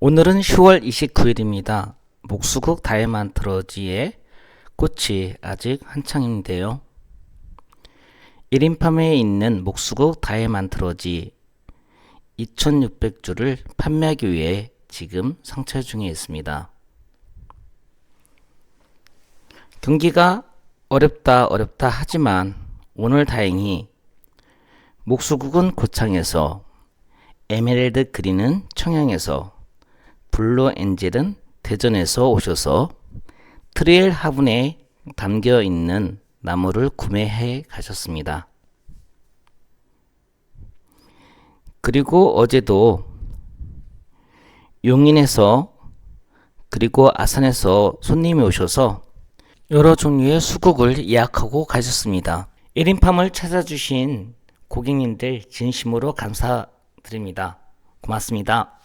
오늘은 10월 29일입니다. 목수국 다이아만트러지의 꽃이 아직 한창인데요. 1인팜에 있는 목수국 다이아만트러지 2600주를 판매하기 위해 지금 상차 중에 있습니다. 경기가 어렵다 어렵다 하지만 오늘 다행히 목수국은 고창에서 에메랄드 그린은 청양에서 블루 엔젤은 대전에서 오셔서 트레일 화분에 담겨 있는 나무를 구매해 가셨습니다. 그리고 어제도 용인에서 그리고 아산에서 손님이 오셔서 여러 종류의 수국을 예약하고 가셨습니다. 1인팜을 찾아주신 고객님들 진심으로 감사드립니다. 고맙습니다.